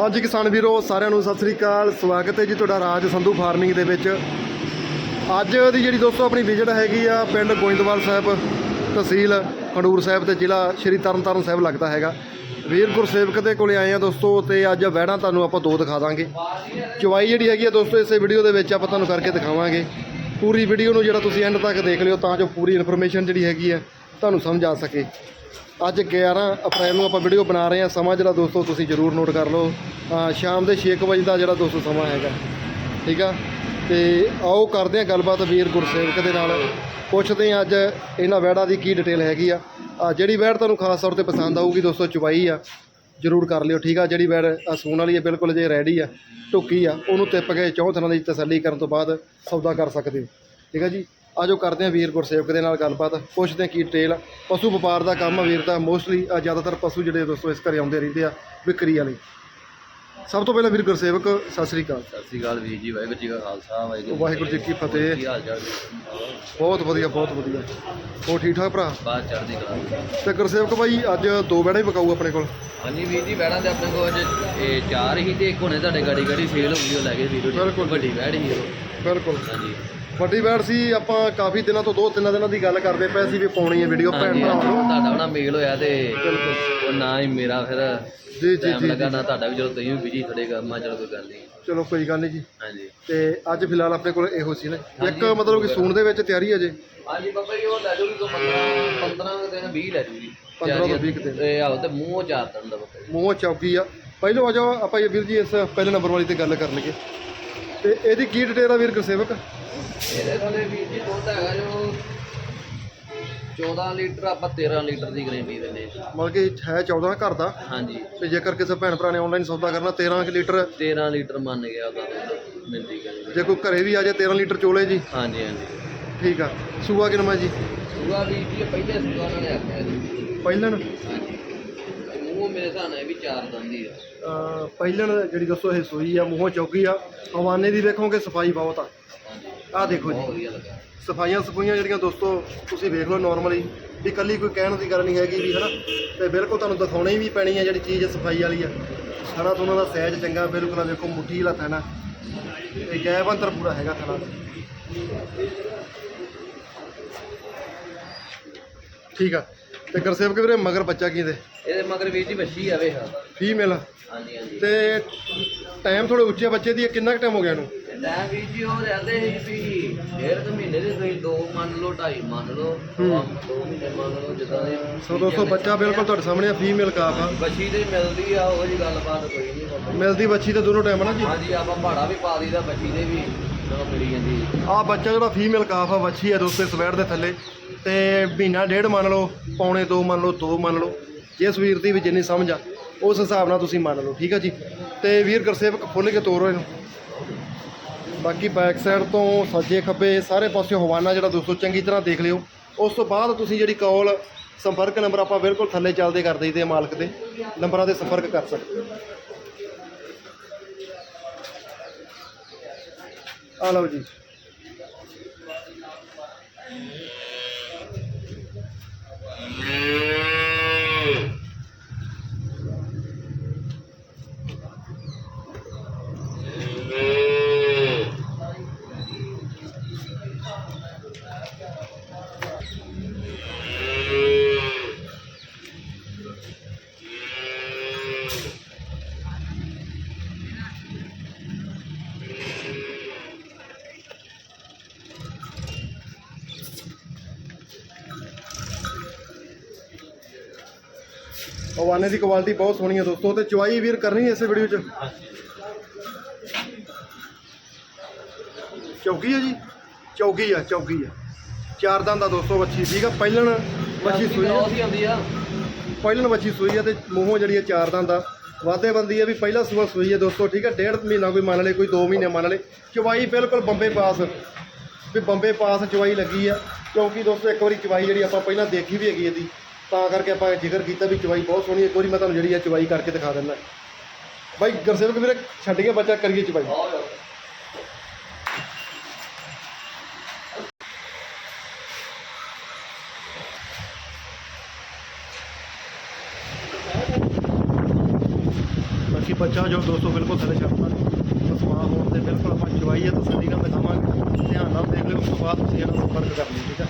ਹਾਂਜੀ ਕਿਸਾਨ ਵੀਰੋ, ਸਾਰਿਆਂ ਨੂੰ ਸਤਿ ਸ੍ਰੀ ਅਕਾਲ। ਸਵਾਗਤ ਹੈ ਜੀ ਤੁਹਾਡਾ ਰਾਜ ਸੰਧੂ ਫਾਰਮਿੰਗ ਦੇ ਵਿੱਚ। ਅੱਜ ਦੀ ਜਿਹੜੀ ਦੋਸਤੋ ਆਪਣੀ ਵਿਜ਼ਿਟ ਹੈਗੀ ਆ ਪਿੰਡ ਗੋਇੰਦਵਾਲ ਸਾਹਿਬ ਤਹਿਸੀਲ ਖੰਡੂਰ ਸਾਹਿਬ ਤੇ ਜ਼ਿਲ੍ਹਾ ਸ਼੍ਰੀ ਤਰਨਤਾਰਨ ਸਾਹਿਬ ਲੱਗਦਾ ਹੈਗਾ। ਵੀਰ ਗੁਰਸੇਵਕ ਦੇ ਕੋਲੇ ਆਏ ਆ ਦੋਸਤੋ ਤੇ ਅੱਜ ਵਹਿਣਾ ਤੁਹਾਨੂੰ ਆਪਾਂ ਦੋ ਦਿਖਾ ਦਾਂਗੇ। ਚਵਾਈ ਜਿਹੜੀ ਹੈਗੀ ਆ ਦੋਸਤੋ, ਇਸੇ ਵੀਡੀਓ ਦੇ ਵਿੱਚ ਆਪਾਂ ਤੁਹਾਨੂੰ ਕਰਕੇ ਦਿਖਾਵਾਂਗੇ। ਪੂਰੀ ਵੀਡੀਓ ਨੂੰ ਜਿਹੜਾ ਤੁਸੀਂ ਐਂਡ ਤੱਕ ਦੇਖ ਲਿਓ ਤਾਂ ਜੋ ਪੂਰੀ ਇਨਫੋਰਮੇਸ਼ਨ ਜਿਹੜੀ ਹੈਗੀ ਆ ਤੁਹਾਨੂੰ ਸਮਝ ਆ ਸਕੇ। ਅੱਜ 11 ਅਪ੍ਰੈਲ ਨੂੰ ਆਪਾਂ ਵੀਡੀਓ ਬਣਾ ਰਹੇ ਹਾਂ। ਸਮਾਂ ਜਿਹੜਾ ਦੋਸਤੋ ਤੁਸੀਂ ਜ਼ਰੂਰ ਨੋਟ ਕਰ ਲਓ। ਸ਼ਾਮ ਦੇ 6 ਵਜੇ ਦਾ ਜਿਹੜਾ ਦੋਸਤੋ ਸਮਾਂ ਹੈਗਾ। ਠੀਕ ਆ? ਤੇ ਆਓ ਕਰਦੇ ਹਾਂ ਗੱਲਬਾਤ ਵੀਰ ਗੁਰਸੇਵਕ ਦੇ ਨਾਲ। ਪੁੱਛਦੇ ਹਾਂ ਅੱਜ ਇਹਨਾਂ ਵੈੜਾਂ ਦੀ ਕੀ ਡਿਟੇਲ ਹੈਗੀ ਆ। ਜਿਹੜੀ ਵੈੜ ਤੁਹਾਨੂੰ ਖਾਸ ਤੌਰ ਤੇ ਪਸੰਦ ਆਊਗੀ ਦੋਸਤੋ, ਚੁਬਾਈ ਆ। ਜ਼ਰੂਰ ਕਰ ਲਿਓ, ਠੀਕ ਆ? ਜਿਹੜੀ ਵੈੜ ਆਹ ਸੂਣ ਵਾਲੀ ਹੈ ਬਿਲਕੁਲ ਜੇ ਰੈਡੀ ਆ, ਢੁੱਕੀ ਆ, ਉਹਨੂੰ ਤਿੱਪ ਕੇ ਚੌਂ ਥਣਾਂ ਦੀ ਤਸੱਲੀ ਕਰਨ ਤੋਂ ਬਾਅਦ ਸੌਦਾ ਕਰ ਸਕਦੇ ਹੋ। ਠੀਕ ਆ ਜੀ? ਆਜੋ ਕਰਦੇ ਹਾਂ ਵੀਰ ਗੁਰਸੇਵਕ ਦੇ ਨਾਲ ਗੱਲਬਾਤ। ਪੁੱਛਦੇ ਹਾਂ ਕੀ ਡਿਟੇਲ ਆ। ਪਸ਼ੂ ਵਪਾਰ ਦਾ ਕੰਮ ਆ ਵੀਰ ਦਾ ਮੋਸਟਲੀ ਜ਼ਿਆਦਾਤਰ ਪਸ਼ੂ ਜਿਹੜੇ ਦੋਸਤੋ ਇਸ ਘਰੇ ਆਉਂਦੇ ਰਹਿੰਦੇ ਆ ਵਿਕਰੀ ਵਾਲੇ। ਸਭ ਤੋਂ ਪਹਿਲਾਂ ਵੀਰ ਗੁਰਸੇਵਕ ਸਤਿ ਸ੍ਰੀ ਅਕਾਲ। ਸਤਿ ਸ੍ਰੀ ਅਕਾਲ ਵੀਰ ਜੀ ਵਾਹਿਗੁਰੂ ਜੀ ਕਾ ਖਾਲਸਾ ਵਾਹਿਗੁਰੂ ਵਾਹਿਗੁਰੂ ਜੀ ਕੀ ਫਤਿਹ। ਕੀ ਹਾਲ ਚਾਲ ਬਹੁਤ ਵਧੀਆ ਬਹੁਤ ਵਧੀਆ। ਹੋਰ ਠੀਕ ਠਾਕ ਭਰਾ? ਬਾਤ ਚੜ੍ਹਦੀ ਕਲਾ। ਤੇ ਗੁਰਸੇਵਕ ਭਾਈ ਅੱਜ ਦੋ ਬੈੜਾ ਹੀ ਵਿਕਾਊ ਆਪਣੇ ਕੋਲ। ਹਾਂਜੀ ਵੀਰ ਜੀ ਬੈੜਾਂ ਤੇ ਆਪਣੇ ਕੋਲ ਅੱਜ ਇਹ ਚਾਰ ਹੀ ਤੇ ਇੱਕ ਹੁਣੇ ਤੁਹਾਡੇ ਗਾੜੀ ਗਾੜੀ ਸੇਲ ਹੋ ਗਈ ਉਹ ਲੈ ਗਏ ਵੀਰੋ ਜੀ ਬਿਲਕੁਲ। ਵੱਡੀ ਬੈੜ ਹੀ ਉਹ ਬਿਲਕੁਲ। ਹਾਂਜੀ। ਵੱਡੀ ਬੈੜ ਸੀ ਆਪਾਂ ਕਾਫੀ ਦਿਨਾਂ ਤੋਂ ਦੋ ਤਿੰਨ ਦਿਨਾਂ ਦੀ ਗੱਲ ਕਰਦੇ ਪਏ ਸੀ ਵੀ ਪਾਉਣੀ ਹੈ ਵੀਡੀਓ ਭੈਣ ਭਰਾਵਾਂ ਨੂੰ। ਤੁਹਾਡਾ ਉਹਨਾਂ ਮੇਲ ਹੋਇਆ ਤੇ ਉਹ ਨਾ ਹੀ ਮੇਰਾ ਫਿਰ ਜੀ ਜੀ ਜੀ ਲੱਗਾ ਨਾ ਤੁਹਾਡਾ ਵੀ ਚਲੋ ਤੁਸੀਂ ਵੀ ਬਿਜ਼ੀ ਥੋੜੇ ਕੰਮਾਂ ਚਲੋ ਕੋਈ ਗੱਲ ਨਹੀਂ। ਚਲੋ ਕੋਈ ਗੱਲ ਨਹੀਂ ਜੀ। ਹਾਂਜੀ। ਤੇ ਅੱਜ ਫਿਲਹਾਲ ਆਪਣੇ ਕੋਲ ਇਹੋ ਸੀ ਨਾ। ਇੱਕ। ਮਤਲਬ ਕਿ ਸੂਣ ਦੇ ਵਿੱਚ ਤਿਆਰੀ ਹੈ ਜੇ? ਹਾਂਜੀ ਬਾਬਾ ਜੀ ਉਹ ਲੈ ਜਾਊਗੀ ਕੋਈ 15 15 ਦਿਨ 20 ਲੈ ਜਾਊਗੀ। 15 ਤੋਂ 20 ਦਿਨ। ਇਹ ਆਓ ਤੇ ਮੂੰਹ ਚਾਰ ਦਿਨ ਦਾ ਬਾਬਾ ਮੂੰਹ ਚੌਕੀ ਆ। ਪਹਿਲੋਂ ਆ ਜਾਓ ਆਪਾਂ ਇਹ ਵੀਰ ਜੀ ਇਸ ਪਹਿਲੇ ਨੰਬਰ ਵਾਲੀ ਤੇ ਗੱਲ ਕਰ ਲਈਏ ਤੇ ਇਹਦੀ ਕੀ ਡਿਟੇਲ ਆ ਵੀਰ ਗੁਰਸੇਵਕ? ਇਹਦੇ ਥੱਲੇ ਵੀਰ ਜੀ ਦੁੱਧ ਹੈਗਾ ਜੋ 14 ਲੀਟਰ ਆਪਾਂ 13 ਲੀਟਰ ਦੀ ਗਰੰਟੀ ਦਿੰਦੇ ਹਾਂ। ਮਤਲਬ ਕਿ ਹੈ 14 ਘਰ ਦਾ? ਹਾਂਜੀ। ਤੇ ਜੇਕਰ ਕਿਸੇ ਭੈਣ ਭਰਾ ਨੇ ਆਨਲਾਈਨ ਸੌਦਾ ਕਰਨਾ 13 ਕੁ ਲੀਟਰ? 13 ਲੀਟਰ ਮੰਨ ਗਿਆ ਉਹਦਾ ਦੁੱਧ ਮਿਲਦੀ ਗਰੰਟੀ ਜੇ ਕੋਈ ਘਰੇ ਵੀ ਆ ਜਾਏ 13 ਲੀਟਰ ਚੋਲੇ ਜੀ? ਹਾਂਜੀ ਹਾਂਜੀ। ਠੀਕ ਆ। ਸੂਆ ਕਿਨਮਾ ਜੀ? ਸੂਆ ਵੀਰ ਜੀ ਪਹਿਲੇ ਸੂਆ ਉਹਨਾਂ ਨੇ ਆਖਿਆ ਜੀ ਪਹਿਲਣ ਹਾਂਜੀ। ਤੇ ਮੂੰਹ ਮੇਰੇ ਹਿਸਾਬ ਨਾਲ ਇਹ ਵੀ ਚਾਰ ਦੰਦੀ ਆ। ਅਹ ਪਹਿਲਣ ਜਿਹੜੀ ਦੱਸੋ ਇਹ ਸੂਈ ਆ ਮੂੰਹੋਂ ਚੌਕੀ ਆ। ਹਵਾਨੇ ਦੀ ਵੇਖੋਗੇ ਸਫ਼ਾਈ ਬਹੁਤ ਆ। ਆਹ ਦੇਖੋ ਬਹੁਤ ਜੀ ਵਧੀਆ ਲੱਗਾ। ਸਫਾਈਆਂ ਸਫੂਈਆਂ ਜਿਹੜੀਆਂ ਦੋਸਤੋ ਤੁਸੀਂ ਵੇਖ ਲਓ ਨਾਰਮਲੀ ਵੀ ਕੱਲੀ ਕੋਈ ਕਹਿਣ ਦੀ ਗੱਲ ਨਹੀਂ ਹੈਗੀ ਵੀ ਹਨਾ? ਤੇ ਬਿਲਕੁਲ ਤੁਹਾਨੂੰ ਦਿਖਾਉਣੀ ਵੀ ਪੈਣੀ ਆ ਜਿਹੜੀ ਚੀਜ਼ ਸਫ਼ਾਈ ਵਾਲੀ ਆ। ਥਣਾ ਤੋਂ ਉਹਨਾਂ ਦਾ ਸਹਿਜ ਚੰਗਾ ਬਿਲਕੁਲ ਆ ਵੇਖੋ ਮੁੱਠੀ ਵਾਲਾ ਥਣਾ ਤੇ ਗੈਬ ਅੰਤਰ ਪੂਰਾ ਹੈਗਾ ਥਣਾ ਦਾ ਠੀਕ ਆ। ਤੇ ਗੁਰਸੇਵਕ ਵੀਰੇ ਮਗਰ ਬੱਚਾ ਕੀ ਦੇ? ਇਹਦੇ ਮਗਰ ਵੀਰ ਜੀ ਵੱਛੀ ਆਵੇ ਹਾਂ ਫੀਮੇਲ ਹਾਂਜੀ ਹਾਂਜੀ। ਤੇ ਟਾਈਮ ਥੋੜੇ ਉੱਚੇ ਬੱਚੇ ਦੀ ਕਿੰਨਾ ਕੁ ਟਾਈਮ ਹੋ ਗਿਆ ਇਹਨੂੰ? ਲੈ ਵੀਰ ਜੀ ਉਹ ਰਹਿੰਦੇ ਸੀ ਵੀ ਡੇਢ ਕੁ ਮਹੀਨੇ ਦੇ ਤੁਸੀਂ ਦੋ ਮੰਨ ਲਓ ਢਾਈ ਮੰਨ ਲਓ। ਦੋ ਮਹੀਨੇ ਮੰਨ ਲਓ ਜਿੱਦਾਂ ਦੇ ਸੋ ਦੋਸਤੋ ਬੱਚਾ ਬਿਲਕੁਲ ਤੁਹਾਡੇ ਸਾਹਮਣੇ ਆ ਫੀਮੇਲ ਕਾਫ ਆ। ਬੱਚੀ ਤੇ ਮਿਲਦੀ ਆ ਉਹ ਜੀ ਗੱਲਬਾਤ ਕੋਈ ਨਹੀਂ। ਮਿਲਦੀ ਬੱਚੀ ਤੇ ਦੋਨੋਂ ਟਾਈਮ ਨਾ ਜੀ? ਹਾਂਜੀ ਆਪਾਂ ਭਾੜਾ ਵੀ ਪਾ ਦਈਦਾ ਬੱਚੀ ਦੇ ਵੀ ਨਾ ਮਿਲੀ ਜਾਂਦੀ। ਆ ਬੱਚਾ ਜਿਹੜਾ ਫੀਮੇਲ ਕਾਫ ਆ ਵੱਛੀ ਆ ਦੋਸਤੋ ਸਵੈੜ ਦੇ ਥੱਲੇ। ਤੇ ਮਹੀਨਾ ਡੇਢ ਮੰਨ ਲਓ, ਪੌਣੇ ਦੋ ਮੰਨ ਲਓ, ਦੋ ਮੰਨ ਲਓ। ਜਿਸ ਵੀਰ ਦੀ ਵੀ ਜਿੰਨੀ ਸਮਝ ਆ, ਉਸ ਹਿਸਾਬ ਨਾਲ ਤੁਸੀਂ ਮੰਨ ਲਓ, ਠੀਕ ਆ ਜੀ? ਤੇ ਵੀਰ ਗੁਰਸੇਵਕ, ਖੁੱਲ੍ਹ ਕੇ ਤੋਰੋ ਇਹਨੂੰ। ਬਾਕੀ ਬੈਕ ਸਾਈਡ ਤੋਂ ਸੱਜੇ ਖੱਬੇ ਸਾਰੇ ਪਾਸਿਓਂ ਹਵਾਨਾ ਜਿਹੜਾ ਦੋਸਤੋ, ਚੰਗੀ ਤਰ੍ਹਾਂ ਦੇਖ ਲਿਓ। ਉਸ ਤੋਂ ਬਾਅਦ ਤੁਸੀਂ ਜਿਹੜੀ ਕਾਲ ਸੰਪਰਕ ਨੰਬਰ ਆਪਾਂ ਬਿਲਕੁਲ ਥੱਲੇ ਚੱਲਦੇ ਕਰ ਦਈਦੇ ਆ ਮਾਲਕ ਦੇ। ਨੰਬਰਾਂ ਤੇ ਸੰਪਰਕ ਕਰ ਸਕਦੇ ਆ ਲਓ ਜੀ। ਹਵਾਨੇ ਦੀ ਕੁਆਲਿਟੀ ਬਹੁਤ ਸੋਹਣੀ ਹੈ ਦੋਸਤੋ ਤੇ ਚੁਆਈ ਵੀਰ ਕਰਨੀ ਹੈ ਇਸੇ ਵੀਡੀਓ 'ਚ? ਚੌਕੀ ਹੈ ਜੀ? ਚੌਕੀ ਆ ਚੌਕੀ ਆ। ਚਾਰ ਦੰਦ ਦਾ ਦੋਸਤੋ ਵੱਛੀ ਠੀਕ ਆ। ਪਹਿਲਣ ਵੱਛੀ ਸੂਈ ਆ। ਹੀ ਪਹਿਲਣ ਵੱਛੀ ਸੂਈ ਆ ਤੇ ਮੂੰਹੋਂ ਜਿਹੜੀ ਆ ਚਾਰ ਦੰਦ ਆ। ਵਾਧੇ ਬੰਦੀ ਆ ਵੀ ਪਹਿਲਾ ਸੂਆ ਸੂਈ ਆ ਦੋਸਤੋ ਠੀਕ ਆ। ਡੇਢ ਮਹੀਨਾ ਕੋਈ ਮੰਨ ਲੇ ਕੋਈ 2 ਮਹੀਨੇ ਮੰਨ ਲੇ ਚਵਾਈ ਬਿਲਕੁਲ ਬੰਬੇ ਪਾਸ। ਵੀ ਬੰਬੇ ਪਾਸ ਚਵਾਈ ਲੱਗੀ ਆ। ਕਿਉਂਕਿ ਦੋਸਤੋ ਇੱਕ ਵਾਰੀ ਚਵਾਈ ਜਿਹੜੀ ਆਪਾਂ ਪਹਿਲਾਂ ਦੇਖੀ ਵੀ ਹੈਗੀ ਇਹਦੀ। ਤਾਂ ਕਰਕੇ ਆਪਾਂ ਜ਼ਿਕਰ ਕੀਤਾ ਵੀ ਚਵਾਈ ਬਹੁਤ ਸੋਹਣੀ ਹੈ। ਇੱਕ ਵਾਰੀ ਮੈਂ ਤੁਹਾਨੂੰ ਜਿਹੜੀ ਆ ਚਵਾਈ ਕਰਕੇ ਦਿਖਾ ਦਿੰਦਾ। ਬਾਈ ਗੁਰਸੇਵਕ ਵੀਰੇ, ਛੱਡ ਕੇ ਬੱਚਾ ਕਰੀਏ ਚਵਾਈ। ਬਾਕੀ ਬੱਚਾ ਜੋ ਦੋਸਤੋ ਬਿਲਕੁਲ ਥੱਲੇ ਛੱਡਦਾ ਸਮਾਂ ਹੋਣ ਤੇ ਬਿਲਕੁਲ ਆਪਾਂ ਚਵਾਈ ਹੈ ਤਸੱਲੀ ਨਾਲ ਦਿਖਾਵਾਂਗੇ। ਧਿਆਨ ਨਾਲ ਦੇਖ ਲਿਓ, ਉਸ ਤੋਂ ਬਾਅਦ ਤੁਸੀਂ ਇਹਨਾਂ ਸੰਪਰਕ ਕਰ ਲਿਓ, ਠੀਕ ਹੈ?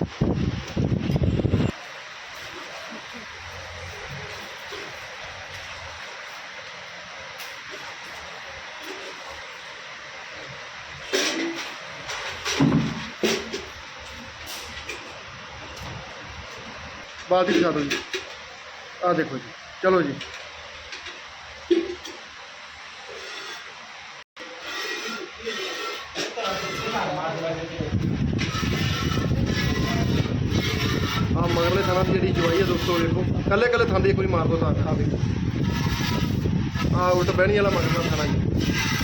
ਬਾਲਟੀ ਦਿਖਾ ਦਿਓ ਜੀ। ਆ ਦੇਖੋ ਜੀ। ਚਲੋ ਜੀ। ਆ ਮਗਰਲੇ ਥਾਣਾ ਦੀ ਜਿਹੜੀ ਜਵਾਈ ਹੈ ਦੋਸਤੋ, ਦੇਖੋ। ਕੱਲੇ ਕੱਲੇ ਥਾਂ ਦੀ ਕੋਈ ਮਾਰ ਦੋ ਤਾਂ ਆ ਦੇਖੋ ਆ ਉਲਟ ਬਹਿਣੀ ਵਾਲਾ ਮਗਰਲਾ ਥਾਂ ਜੀ।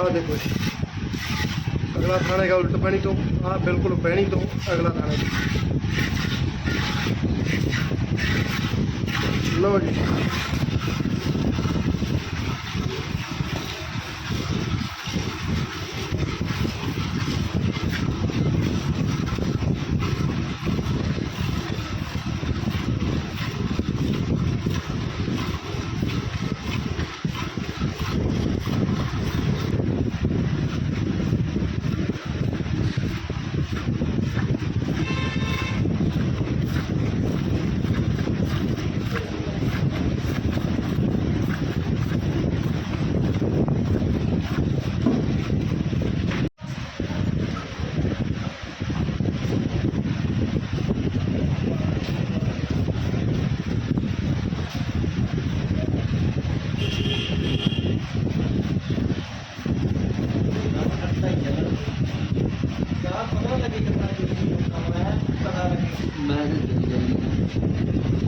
ਆ ਦੇਖੋ ਜੀ। ਅਗਲਾ ਥਾਣਾ ਹੈਗਾ ਉਲਟ ਬਹਿਣੀ ਤੋਂ ਆ ਬਿਲਕੁਲ ਬਹਿਣੀ ਤੋਂ ਅਗਲਾ ਥਾਣਾ ਜੀ ਲਓ ਜੀ ਮੈਂ ਤੇ ਚੱਲੀ ਜਾਂਦੀ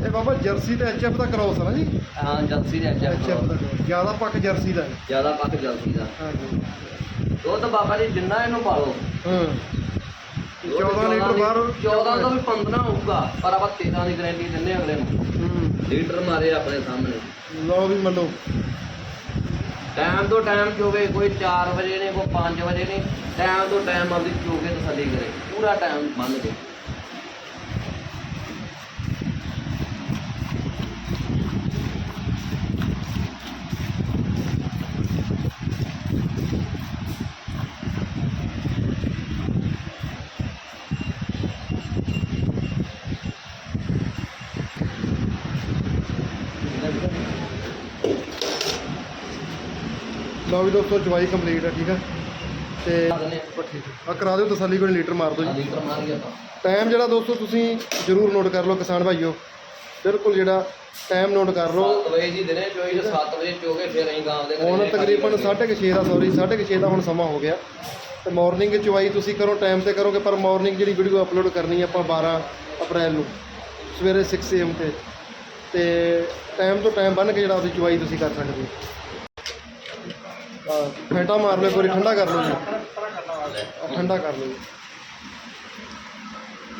ਇਹ ਬਾਬਾ ਜਰਸੀ ਤੇ ਐਚਐਫ ਦਾ ਕ੍ਰੋਸ ਹੈ ਨਾ ਜੀ? ਹਾਂ ਜਲਸੀ ਦੇ ਐਚਐਫ ਦਾ cross। ਜ਼ਿਆਦਾ ਪੱਕ ਜਰਸੀ ਦਾ ਹੈ। ਜ਼ਿਆਦਾ ਪੱਕ ਜਲਸੀ ਦਾ। ਹਾਂਜੀ। ਦੁੱਧ ਬਾਬਾ ਜੀ ਜਿੰਨਾ ਇਹਨੂੰ ਪਾਲੋ ਹਾਂ। 14 ਲੀਟਰ ਬਾਹਰ 14 ਤੋਂ ਵੀ 15 ਹੋਊਗਾ ਪਰ ਆਪਾਂ 13 ਦੀ ਗਾਰੰਟੀ ਦਿੰਨੇ ਅਗਲੇ ਨੂੰ। ਹੂੰ। ਲੀਟਰ ਮਾਰੇ ਆਪਣੇ ਸਾਹਮਣੇ। ਲਓ ਵੀ ਮੰਨੋ। ਟਾਈਮ ਤੋਂ ਟਾਈਮ ਚੋਵੇ ਕੋਈ 4 ਵਜੇ ਨੇ ਕੋਈ 5 ਵਜੇ ਨੇ ਟਾਈਮ ਤੋਂ ਟਾਈਮ ਆਪਦੀ ਚੋਕੇ ਤਸੱਲੀ ਕਰੇ ਪੂਰਾ ਟਾਈਮ ਬੰਨ ਕੇ। ਲਓ ਵੀ ਦੋਸਤੋ ਚਵਾਈ ਕੰਪਲੀਟ ਹੈ ਠੀਕ ਹੈ ਤੇ ਆ ਕਰਾ ਦਿਓ ਤਸੱਲੀ ਕੋਈ ਲੀਟਰ ਮਾਰ ਦਿਓ ਜੀ। ਲੀਟਰ ਮਾਰ ਗਿਆ ਤਾਂ ਟਾਈਮ ਜਿਹੜਾ ਦੋਸਤੋ ਤੁਸੀਂ ਜ਼ਰੂਰ ਨੋਟ ਕਰ ਲਓ ਕਿਸਾਨ ਭਾਈਓ। ਬਿਲਕੁਲ ਜਿਹੜਾ ਟਾਈਮ ਨੋਟ ਕਰ ਲਓ। 7 ਵਜੇ ਦੀ ਦਿਨੇ ਚੋਈ ਤੇ 7 ਵਜੇ ਚੋਕੇ ਫਿਰ ਅਸੀਂ ਗਾਂ ਦੇ ਘਰੇ ਹੁਣ ਤਕਰੀਬਨ ਕਰਕੇ। 6:30 ਦਾ ਸੌਰੀ 6:30 ਦਾ ਹੁਣ ਸਮਾਂ ਹੋ ਗਿਆ। ਤੇ ਮਾਰਨਿੰਗ ਚਵਾਈ ਤੁਸੀਂ ਕਰੋ ਟਾਈਮ ਤੇ ਕਰੋਗੇ ਪਰ ਮਾਰਨਿੰਗ ਜਿਹੜੀ ਵੀਡੀਓ ਅਪਲੋਡ ਕਰਨੀ ਹੈ ਆਪਾਂ 12 ਅਪ੍ਰੈਲ ਨੂੰ ਸਵੇਰੇ 6 AM ਤੇ। ਤੇ ਟਾਈਮ ਤੋਂ ਟਾਈਮ ਬੰਨ ਕੇ ਜਿਹੜਾ ਉਹਦੀ ਚਵਾਈ ਤੁਸੀਂ ਕਰ ਸਕਦੇ ਹੋ। ਆ ਫੈਂਟਾ ਮਾਰ ਲਓ, ਇੱਕ ਵਾਰੀ ਠੰਡਾ ਕਰ ਲਓ ਜੀ। ਠੰਡਾ ਕਰ ਲਓ ਜੀ।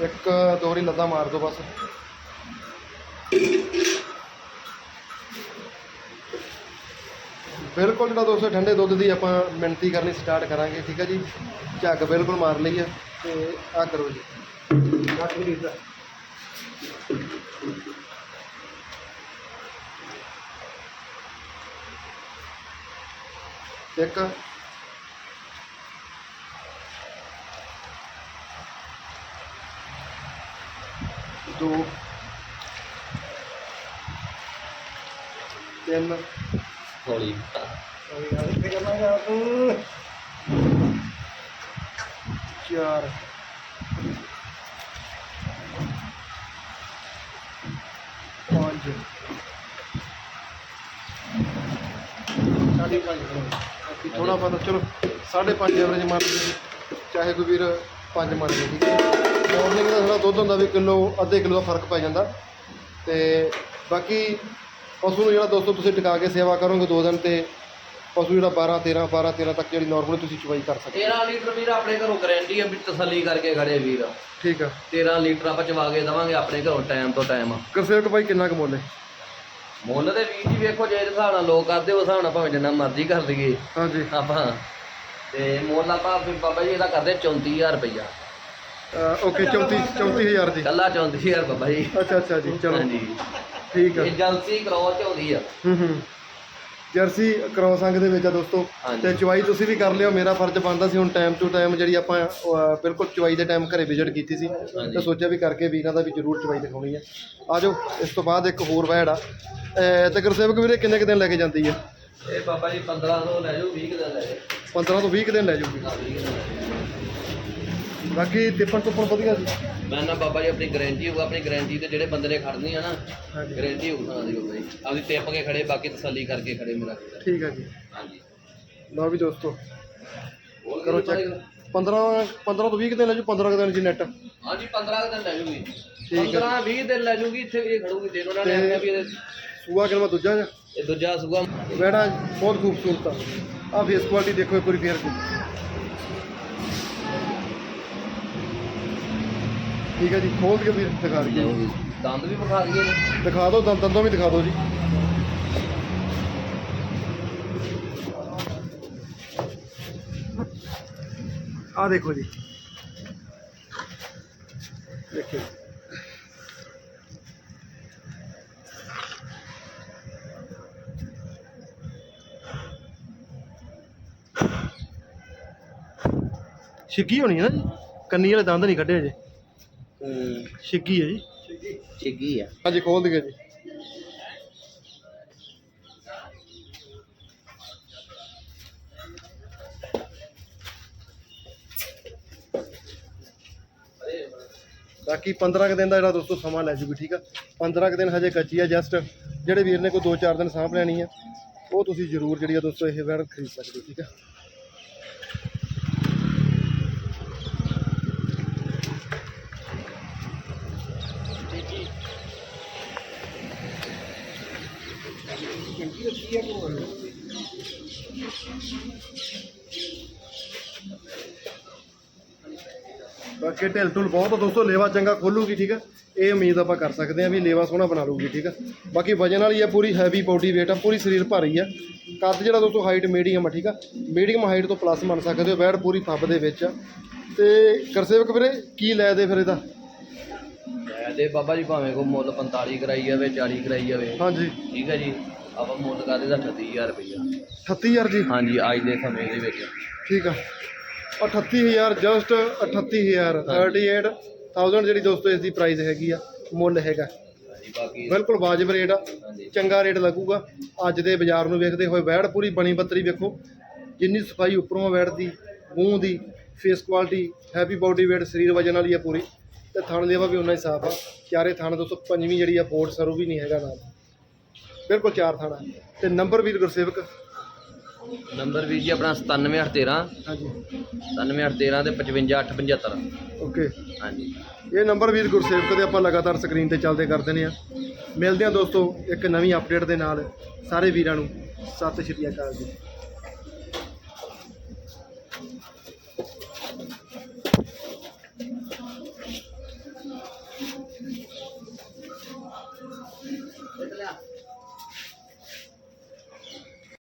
ਇੱਕ, ਦੋ ਵਾਰੀ ਲੱਦਾ ਮਾਰ ਦਿਓ ਬਸ। ਬਿਲਕੁਲ ਜਿਹੜਾ ਦੋਸਤੋ, ਠੰਡੇ ਦੁੱਧ ਦੀ ਆਪਾਂ ਮਿਣਤੀ ਕਰਨੀ ਸਟਾਰਟ ਕਰਾਂਗੇ, ਠੀਕ ਹੈ ਜੀ? ਝੱਗ ਬਿਲਕੁਲ ਮਾਰ ਲਈ ਹੈ ਤੇ ਆ ਕਰੋ ਜੀ। 8 ਲੀਟਰ ਇੱਕ। ਦੋ। ਤਿੰਨ। ਹੌਲੀ। ਚਾਰ। ਪੰਜ। ਸਾਢੇ ਪੰਜ। ਕਰੋ ਬਾਕੀ ਥੋੜਾ ਬਹੁਤਾ ਚਲੋ ਸਾਢੇ ਪੰਜ ਐਵਰੇਜ ਮੰਨ ਲਈਏ ਚਾਹੇ ਕੋਈ ਵੀਰ ਪੰਜ ਮੰਨ ਲਏ ਠੀਕ ਹੈ। ਮਾਰਨਿੰਗ ਦਾ ਥੋੜਾ ਦੁੱਧ ਹੁੰਦਾ ਵੀ ਕਿਲੋ ਅੱਧੇ ਕਿਲੋ ਦਾ ਫ਼ਰਕ ਪੈ ਜਾਂਦਾ। ਤੇ ਬਾਕੀ ਪਸ਼ੂ ਨੂੰ ਜਿਹੜਾ ਦੋਸਤੋ ਤੁਸੀਂ ਟਿਕਾ ਕੇ ਸੇਵਾ ਕਰੋਗੇ ਦੋ ਦਿਨ ਤੇ ਪਸ਼ੂ ਜਿਹੜਾ 12 13 12 13 ਤੱਕ ਜਿਹੜੀ ਨਾਰਮਲੀ ਤੁਸੀਂ ਚਵਾਈ ਕਰ ਸਕਦੇ 13 ਲੀਟਰ ਵੀਰ ਆਪਣੇ ਘਰੋਂ ਗਾਰੰਟੀ ਆ ਵੀ ਤਸੱਲੀ ਕਰਕੇ ਖੜੇ ਵੀਰ। ਠੀਕ ਆ। 13 ਲੀਟਰ ਆਪਾਂ ਚਵਾ ਕੇ ਦਵਾਂਗੇ ਆਪਣੇ ਘਰੋਂ ਟਾਈਮ ਤੋਂ ਟਾਈਮ ਗੁਰਸੇਵਕ ਭਾਈ ਕਿੰਨਾ ਕੁ ਮੁੱਲ ਦੇ ਵੀਰ ਜੀ ਵੇਖੋ ਜੇ ਹਿਸਾਬ ਨਾਲ ਲੋਕ ਕਰਦੇ ਉਸ ਹਿਸਾਬ ਨਾਲ ਭਾਵੇਂ ਜਿੰਨਾ ਮਰਜ਼ੀ ਕਰ ਦਈਏ ਹਾਂਜੀ। ਆਪਾਂ। ਤੇ ਮੁੱਲ ਆਪਾਂ ਫਿਰ ਬਾਬਾ ਜੀ ਇਹਦਾ ਕਰਦੇ 34000 ਰੁਪਈਆ। ਓਕੇ 34 34000 ਦੀ ਕੱਲਾ 34000 ਬਾਬਾ ਜੀ। ਅੱਛਾ ਅੱਛਾ ਜੀ ਚਲੋ। ਹਾਂਜੀ। ਠੀਕ ਆ। ਏਜੰਸੀ ਕਰੋ ਤੇ ਹੁੰਦੀ ਆ। ਹੂੰ ਹੂੰ। ਜਰਸੀ ਕ੍ਰੋਸ ਅੰਗ ਦੇ ਵਿੱਚ ਆ ਦੋਸਤੋ। ਹਾਂਜੀ। ਤੇ ਚਵਾਈ ਤੁਸੀਂ ਵੀ ਕਰ ਲਿਓ ਮੇਰਾ ਫਰਜ਼ ਬਣਦਾ ਸੀ ਹੁਣ ਟਾਈਮ ਟੂ ਟਾਈਮ ਜਿਹੜੀ ਆਪਾਂ ਅਹ, ਬਿਲਕੁਲ ਚਵਾਈ ਦੇ ਟਾਈਮ ਘਰੇ ਵਿਜ਼ਿਟ ਕੀਤੀ ਸੀ। ਤੇ ਸੋਚਿਆ ਵੀ ਕਰਕੇ ਵੀਰਾਂ ਦਾ ਵੀ ਜ਼ਰੂਰ ਚਵਾਈ ਦਿਖਾਉਣੀ ਹੈ ਆਜੋ ਇਸ ਤੋਂ ਬਾਅਦ ਇੱਕ ਹੋਰ ਵੈੜ ਆ। ਅਹ, ਤੇ ਗੁਰਸੇਵਕ ਵੀਰੇ ਕਿੰਨੇ ਕੁ ਦਿਨ ਲੈ ਕੇ ਜਾਂਦੀ ਹੈ ਇਹ ਬਾਬਾ ਜੀ 1500 ਲੈ ਜਾਓ 20 ਦਿਨ ਲੈ ਜਾਓ। 15 ਤੋਂ 20 ਕੁ ਦਿਨ ਲੈ ਜਾਊਗੀ। ਹਾਂ, 20 ਦਿਨ ਲੈ ਜਾਓ। ਬਾਕੀ ਤਿੱਪਣ ਤੁੱਪਣ ਵਧੀਆ ਜੀ। ਮੈਂ ਨਾ ਬਾਬਾ ਜੀ ਆਪਣੀ ਗਾਰੰਟੀ ਹੋਊਗਾ ਆਪਣੀ ਗਾਰੰਟੀ ਤੇ ਜਿਹੜੇ ਬੰਦੇ ਨੇ ਖੜਨੀ ਆ ਨਾ ਹਾਂਜੀ। ਗਾਰੰਟੀ ਹੋਊਗਾ ਉਹਨਾਂ ਦੀ ਜੀ ਆਪਦੀ ਟਿਪ ਕੇ ਖੜੇ ਬਾਕੀ ਤਸੱਲੀ ਕਰਕੇ ਖੜੇ ਮੇਰਾ। ਠੀਕ ਹੈ ਜੀ। ਹਾਂਜੀ। ਲਓ ਵੀ ਦੋਸਤੋ ਕਰੋ ਚੈੱਕ ਪਾਏਗਾ? 15 15 ਤੋਂ 20 ਕੁ ਦਿਨ ਲੈ ਜੂ 15 ਕੁ ਦਿਨ ਜੀ ਨੈਟ ਹਾਂਜੀ 15 ਕੁ ਦਿਨ ਲੈ ਜੂਗੀ। ਹੈ। 15 20 ਦਿਨ ਲੈ ਜੂਗੀ ਇੱਥੇ ਇਹ ਖੜੂਗੀ ਦਿਨ ਉਹਨਾਂ ਨੇ ਆਖਿਆ ਵੀ ਇਹਦੇ- ਸੂਆ ਕਿਨਵਾ ਦੂਜਾ ਜਾਂ? ਇਹ ਦੂਜਾ ਸੂਗਾ ਵੈੜਾ ਬਹੁਤ ਖੂਬਸੂਰਤ ਆ। ਆ ਫੇਸ ਕੁਆਲਿਟੀ ਦੇਖੋ ਇੱਕ ਵਾਰੀ ਫੇਰ ਕੇ ਠੀਕ ਹੈ ਜੀ ਖੋਲ ਕੇ ਵੀ ਦਿਖਾ ਦਈਏ। ਦੰਦ ਵੀ ਵਿਖਾ ਦਈਏ ਨੇ ਦਿਖਾ ਦਿਓ ਦੰਦ ਦੰਦੋਂ ਵੀ ਦਿਖਾ ਦਿਓ ਜੀ। ਆ ਦੇਖੋ ਜੀ। ਦੇਖਿਓ ਛਿੱਗੀ ਹੋਣੀ ਹੈ ਨਾ ਜੀ। ਕੰਨੀ ਵਾਲੇ ਦੰਦ ਨਹੀਂ ਕੱਢੇ ਅਜੇ। ਹੂੰ ਛਿੱਗੀ ਹੈ ਜੀ। ਛਿੱਗੀ ਆ। ਹਾਂਜੀ ਖੋਲ ਦਈਏ ਜੀ। ਬਾਕੀ 15 ਕੁ ਦਿਨ ਦਾ ਜਿਹੜਾ ਦੋਸਤੋ ਸਮਾਂ ਲੈ ਜੂਗੀ ਠੀਕ ਆ? 15 ਕੁ ਦਿਨ ਹਜੇ ਕੱਚੀ ਆ ਜਸਟ। ਜਿਹੜੇ ਵੀਰ ਨੇ ਕੋਈ 2-4 ਦਿਨ ਸਾਂਭ ਲੈਣੀ ਆ ਉਹ ਤੁਸੀਂ ਜ਼ਰੂਰ ਜਿਹੜੀ ਆ ਦੋਸਤੋ ਇਹ ਵੈੜ ਖਰੀਦ ਸਕਦੇ ਹੋ ਠੀਕ ਆ? ਬਾਕੀ ਢਿੱਲ ਢੁੱਲ ਬਹੁਤ ਆ ਦੋਸਤੋ ਲੇਵਾ ਚੰਗਾ ਖੋਲੂਗੀ ਠੀਕ ਆ? ਇਹ ਉਮੀਦ ਆਪਾਂ ਕਰ ਸਕਦੇ ਆ ਵੀ ਲੇਵਾ ਸੋਹਣਾ ਬਣਾ ਲੂਗੀ ਠੀਕ ਆ? ਬਾਕੀ ਵਜਨ ਵਾਲੀ ਆ ਪੂਰੀ ਹੈਵੀ ਬੋਡੀ weight ਆ ਪੂਰੀ ਸਰੀਰ ਭਾਰੀ ਆ। ਕੱਦ ਜਿਹੜਾ ਦੋਸਤੋ ਹਾਈਟ ਮੀਡੀਅਮ ਆ ਠੀਕ ਆ? ਮੀਡੀਅਮ ਹਾਈਟ ਤੋਂ ਪਲੱਸ ਮੰਨ ਸਕਦੇ ਹੋ ਬੈੜ ਪੂਰੀ ਫੱਬ ਦੇ ਵਿੱਚ ਆ। ਤੇ ਕਰਸੇਵਕ ਵੀਰੇ ਕੀ ਲੈ ਦੇ ਫਿਰ ਇਹਦਾ? ਮੈਂ ਤੇ ਬਾਬਾ ਜੀ ਭਾਵੇਂ ਕੋ ਮੁੱਲ 45 ਕਰਾਈ ਜਾਵੇ 40 ਕਰਾਈ ਜਾਵੇ। ਹਾਂਜੀ। ਠੀਕ ਹੈ ਜੀ। ਆਪਾਂ ਮੁੱਲ ਕਰਦੇ ਦਾ 38000 ਰੁਪਈਆ। 38000 ਜੀ? ਹਾਂਜੀ ਅੱਜ ਦੇ ਸਮੇਂ ਦੇ ਵਿੱਚ। ਠੀਕ ਆ। 38000 ਜਸਟ 38000 38000 ਜਿਹੜੀ ਦੋਸਤੋ ਇਸ ਦੀ ਪ੍ਰਾਈਸ ਹੈਗੀ ਆ ਮੁੱਲ ਹੈਗਾ। ਹਾਂਜੀ ਬਾਕੀ ਬਿਲਕੁਲ ਵਾਜਬ ਰੇਟ ਆ ਚੰਗਾ ਰੇਟ ਲੱਗੂਗਾ। ਅੱਜ ਦੇ ਬਾਜ਼ਾਰ ਨੂੰ ਵੇਖਦੇ ਹੋਏ ਵੈੜ ਪੂਰੀ ਬਣੀ ਬੱਤਰੀ ਵੇਖੋ। ਜਿੰਨੀ ਸਫ਼ਾਈ ਉੱਪਰੋਂ ਵੈੜ ਦੀ ਮੂੰਹ ਦੀ face quality heavy body weight ਸਰੀਰ ਵਜਨ ਵਾਲੀ ਆ ਪੂਰੀ। ਤੇ ਥਣ ਲੇਵਾ ਵੀ ਉਨਾ ਹੀ ਸਾਫ਼ ਆ। ਚਾਰੇ ਥਣ ਦੋਸਤੋ ਪੰਜਵੀਂ ਜਿਹੜੀ ਆ ਫੋਰਡ ਸਰੂ ਵੀ ਨਹੀਂ ਹੈਗਾ ਨਾਲ। ਬਿਲਕੁਲ ਚਾਰ ਥਣ। ਤੇ ਨੰਬਰ ਵੀਰ ਗੁਰਸੇਵਕ? ਨੰਬਰ ਵੀਰ ਜੀ ਆਪਣਾ 97813 ਹਾਂਜੀ। 97813 ਤੇ 55875 ਓਕੇ। ਹਾਂਜੀ। ਇਹ ਨੰਬਰ ਵੀਰ ਗੁਰਸੇਵਕ ਦੇ ਆਪਾਂ ਲਗਾਤਾਰ ਸਕਰੀਨ ਤੇ ਚੱਲਦੇ ਕਰਦੇ ਨੇ ਆ। ਮਿਲਦੇ ਆ ਦੋਸਤੋ ਇੱਕ ਨਵੀਂ ਅਪਡੇਟ ਦੇ ਨਾਲ। ਸਾਰੇ ਵੀਰਾਂ ਨੂੰ ਸਤਿ ਸ਼੍ਰੀ ਅਕਾਲ ਜੀ।